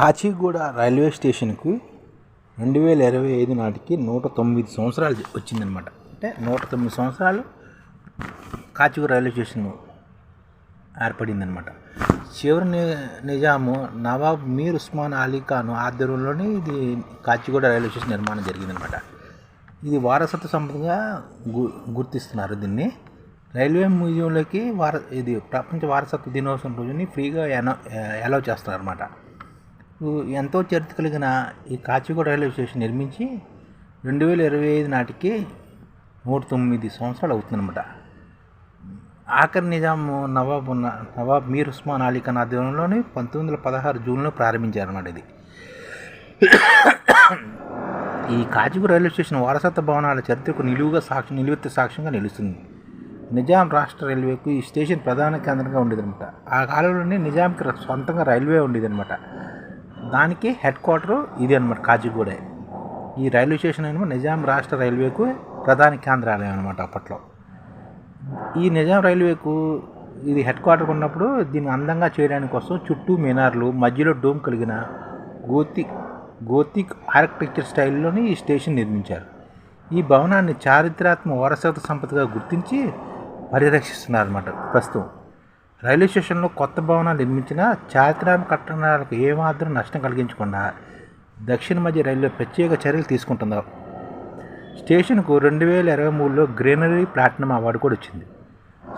Kachiguda railway స్టేషన్కు రెండు వేల ఇరవై ఐదు నాటికి నూట తొమ్మిది సంవత్సరాలు వచ్చిందనమాట అంటే నూట తొమ్మిది సంవత్సరాలు కాచిగూడ రైల్వే స్టేషన్ ఏర్పడిందనమాట చివరి ని నిజాము నవాబ్ మీర్ ఉస్మాన్ అలీ ఖాన్ ఆధ్వర్యంలోనే ఇది కాచిగూడ రైల్వే స్టేషన్ నిర్మాణం జరిగిందనమాట ఇది వారసత్వ సంపదగా గు గుర్తిస్తున్నారు దీన్ని. రైల్వే మ్యూజియంలోకి వార ఇది ప్రపంచ వారసత్వ దినోత్సవం రోజుని ఫ్రీగా ఎనో అలౌ చేస్తున్నారు అనమాట ఎంతో చరిత్ర కలిగిన ఈ కాచిగూడ రైల్వే స్టేషన్ నిర్మించి రెండు వేల ఇరవై ఐదు నాటికి నూట తొమ్మిది సంవత్సరాలు అవుతుందన్నమాట. ఆఖరి నిజాం నవాబ్ ఉన్న నవాబ్ మీర్ ఉస్మాన్ అలీ ఖాన్ ఆధ్వర్యంలోని పంతొమ్మిది వందల పదహారు జూన్లో ప్రారంభించారన్నమాట ఇది. ఈ కాచిగూడ రైల్వే స్టేషన్ వారసత్వ భవనాల చరిత్రకు నిలువుగా సాక్షి నిలువెత్త సాక్ష్యంగా నిలుస్తుంది. నిజాం రాష్ట్ర రైల్వేకు ఈ స్టేషన్ ప్రధాన కేంద్రంగా ఉండేదన్నమాట. ఆ కాలంలోనే నిజాంకి సొంతంగా రైల్వే ఉండేదన్నమాట. దానికి హెడ్ క్వార్టరు ఇది అనమాట కాచిగూడ ఈ రైల్వే స్టేషన్ ఏమో నిజాం రాష్ట్ర రైల్వేకు ప్రధాన కేంద్రాలయం అనమాట అప్పట్లో. ఈ నిజాం రైల్వేకు ఇది హెడ్ క్వార్టర్ ఉన్నప్పుడు దీన్ని అందంగా చేయడానికి కోసం చుట్టూ మినార్లు మధ్యలో డోమ్ కలిగిన గోతిక్ గోతిక్ ఆర్కిటెక్చర్ స్టైల్లోని ఈ స్టేషన్ నిర్మించారు. ఈ భవనాన్ని చారిత్రాత్మక వారసత్వ సంపదగా గుర్తించి పరిరక్షిస్తున్నారన్నమాట ప్రస్తుతం. రైల్వే స్టేషన్లో కొత్త భవనాలు నిర్మించిన చారిత్రాత్మక కట్టడాలకు ఏమాత్రం నష్టం కలిగించకుండా దక్షిణ మధ్య రైల్వే ప్రత్యేక చర్యలు తీసుకుంటుందా స్టేషన్కు రెండు వేల ఇరవై మూడులో గ్రీనరీ ప్లాటినం అవార్డు కూడా వచ్చింది.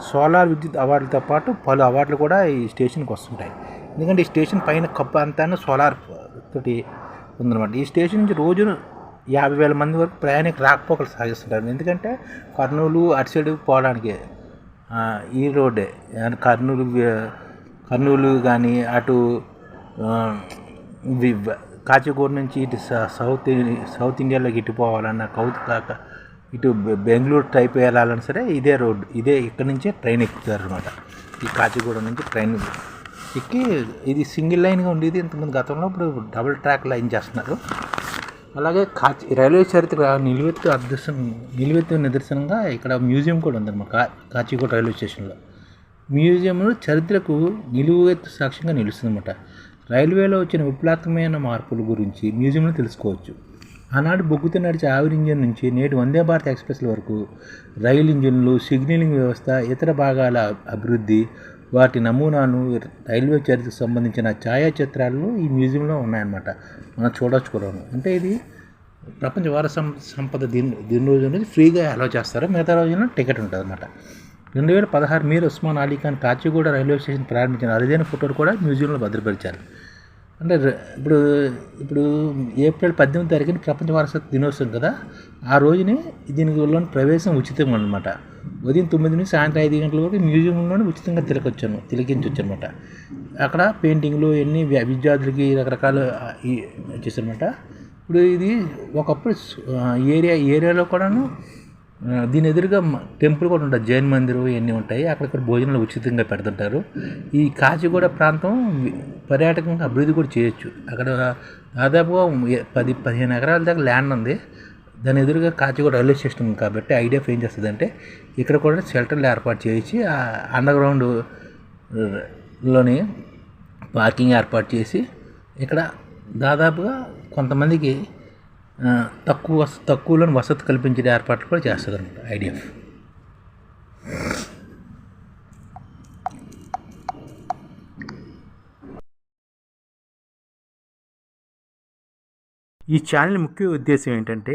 సోలార్ విద్యుత్ అవార్డులతో పాటు పలు అవార్డులు కూడా ఈ స్టేషన్కి వస్తుంటాయి. ఎందుకంటే ఈ స్టేషన్ పైన కప్పు అంతా సోలార్ తోటి ఉందన్నమాట. ఈ స్టేషన్ నుంచి రోజు యాభై వేల మంది వరకు ప్రయాణికులు రాకపోకలు సాగిస్తుంటారు. ఎందుకంటే కర్నూలు అటు సైడ్ పోవడానికి ఈ రోడ్డే. కర్నూలు కర్నూలు కానీ అటు కాచిగూడ నుంచి ఇటు స- సౌత్ సౌత్ ఇండియాలోకి ఇటు పోవాలన్నా కౌత్ కాక ఇటు బెంగళూరు టైప్ వెళ్ళాలన్నా సరే ఇదే రోడ్డు ఇదే ఇక్కడ నుంచే ట్రైన్ ఎక్కుతారు అనమాట ఈ కాచిగూడ నుంచి ట్రైన్ ఎక్కి ఇది సింగిల్ లైన్గా ఉండేది ఇంతకుముందు గతంలో ఇప్పుడు డబుల్ ట్రాక్ లైన్ చేస్తున్నారు. అలాగే కాచి రైల్వే చరిత్ర నిలువెత్తు అదృశ్యం నిలువెత్తు నిదర్శనంగా ఇక్కడ మ్యూజియం కూడా ఉందన్నమాట కా కాచిగూడ రైల్వే స్టేషన్లో. మ్యూజియంలో చరిత్రకు నిలువెత్తు సాక్ష్యంగా నిలుస్తుందన్నమాట రైల్వేలో వచ్చిన విప్లవాత్మకమైన మార్పుల గురించి మ్యూజియంలో తెలుసుకోవచ్చు. ఆనాడు బొగ్గుతో నడిచే ఆవిరి ఇంజిన్ నుంచి నేటి వందే భారత్ ఎక్స్ప్రెస్ల వరకు రైలు ఇంజిన్లు సిగ్నలింగ్ వ్యవస్థ ఇతర భాగాల అభివృద్ధి వాటి నమూనాను రైల్వే చరిత్రకు సంబంధించిన ఛాయాచిత్రాలు ఈ మ్యూజియంలో ఉన్నాయన్నమాట. మనం చూడొచ్చు కూడా అంటే ఇది ప్రపంచ వారసం సంపద దీని దీని రోజు అనేది ఫ్రీగా అలౌ చేస్తారు? మిగతా రోజున టికెట్ ఉంటుంది అనమాట రెండు వేల పదహారు మీరు ఉస్మాన్ అలీ ఖాన్ కాచిగూడ రైల్వే స్టేషన్ ప్రారంభించిన అరుదైన ఫోటోలు కూడా మ్యూజియంలో భద్రపరిచారు. అంటే ఇప్పుడు ఇప్పుడు ఏప్రిల్ పద్దెనిమిది తారీఖున ప్రపంచ వారసత్వ దినోత్సవం కదా? ఆ రోజుని దీనికి ప్రవేశం ఉచితంగా అనమాట ఉదయం తొమ్మిది నుంచి సాయంత్రం ఐదు గంటల వరకు మ్యూజియంలోనే ఉచితంగా తిలకొచ్చాను తిలకించవచ్చు అనమాట అక్కడ పెయింటింగ్లు ఎన్ని విద్యార్థులకి రకరకాల చేశారనమాట. ఇప్పుడు ఇది ఒకప్పుడు ఏరియా ఏరియాలో కూడాను దీని ఎదురుగా టెంపుల్ కూడా ఉంటుంది జైన్ మందిర్ ఇవన్నీ ఉంటాయి. అక్కడక్కడ భోజనాలు ఉచితంగా పెడుతుంటారు. ఈ కాచిగూడ ప్రాంతం పర్యాటకంగా అభివృద్ధి కూడా చేయొచ్చు. అక్కడ దాదాపుగా పది పదిహేను ఎకరాల దాకా ల్యాండ్ ఉంది. దాని ఎదురుగా కాచిగూడ రైల్వే స్టేషన్ ఉంది కాబట్టి ఐడియా ఏం చేస్తుంది అంటే ఇక్కడ కూడా షెల్టర్లు ఏర్పాటు చేయించి ఆ అండర్ గ్రౌండ్లోని పార్కింగ్ ఏర్పాటు చేసి ఇక్కడ దాదాపుగా కొంతమందికి తక్కువ వస- తక్కువలోని వసతి కల్పించే ఏర్పాట్లు కూడా చేస్తుంది అనమాట ఐడిఎఫ్ ఈ ఛానల్ ముఖ్య ఉద్దేశం ఏంటంటే